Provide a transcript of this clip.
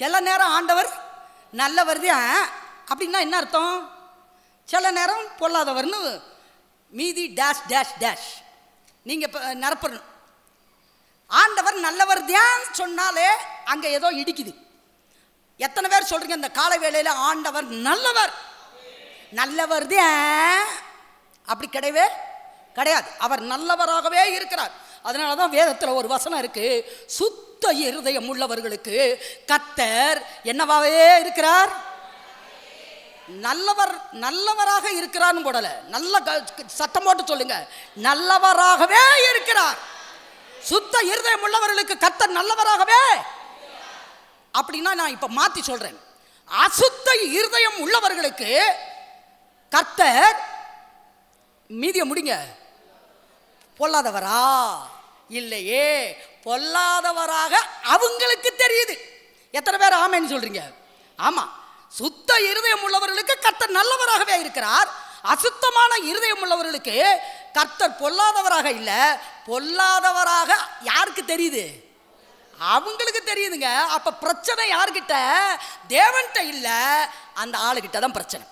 சில நேரம் ஆண்டவர் நல்லவர் தான். அப்படின்னா என்ன அர்த்தம்? சில நேரம் பொல்லாதவர்னு மீதி டேஷ் டேஷ் டேஷ் நீங்கள் இப்போ நிரப்பணும் ஆண்டவர் நல்லவர் தான் சொன்னாலே அங்கே ஏதோ இடிக்குது. எத்தனை பேர் சொல்கிறீங்க இந்த காலை வேளையில் ஆண்டவர் நல்லவர்? நல்லவர் தான். அப்படி கிடையவே கிடையாது. அவர் நல்லவராகவே இருக்கிறார். அதனால தான் வேதத்தில் ஒரு வசனம் இருக்குது சுத் சுத்த இருதயம் உள்ளவர்களுக்கு கத்தர் என்னவாவே இருக்கிறார்? நல்லவர் நல்லவராக இருக்கிறார்னு போடல. நல்ல க- சத்தம் போட்டு சொல்லுங்க. நல்லவராகவே இருக்கிறார். சுத்த இருதயம் உள்ளவர்களுக்கு கத்தர் நல்லவராகவே? அப்படின்னா நான் இப்ப மாத்தி சொல்றேன். அசுத்த இருதயம் உள்ளவர்களுக்கு கர்த்தர் மீதிய முடிங்க. பொல்லாதவரா? இல்லையே பொல்லாதவராக அவங்களுக்கு தெரியுது. எத்தனை பேர் ஆமைன்னு சொல்றீங்க? ஆமா. சுத்த இருதயம் உள்ளவர்களுக்கு கர்த்தர் நல்லவராகவே இருக்கிறார். அசுத்தமான இருதயம் உள்ளவர்களுக்கு கர்த்தர் பொல்லாதவராக இல்ல. பொல்லாதவராக யாருக்கு தெரியுது? அவங்களுக்கு தெரியுதுங்க. அப்ப பிரச்சனை யார்கிட்ட? தேவன்கிட்ட இல்ல. அந்த ஆளுகிட்ட தான் பிரச்சனை.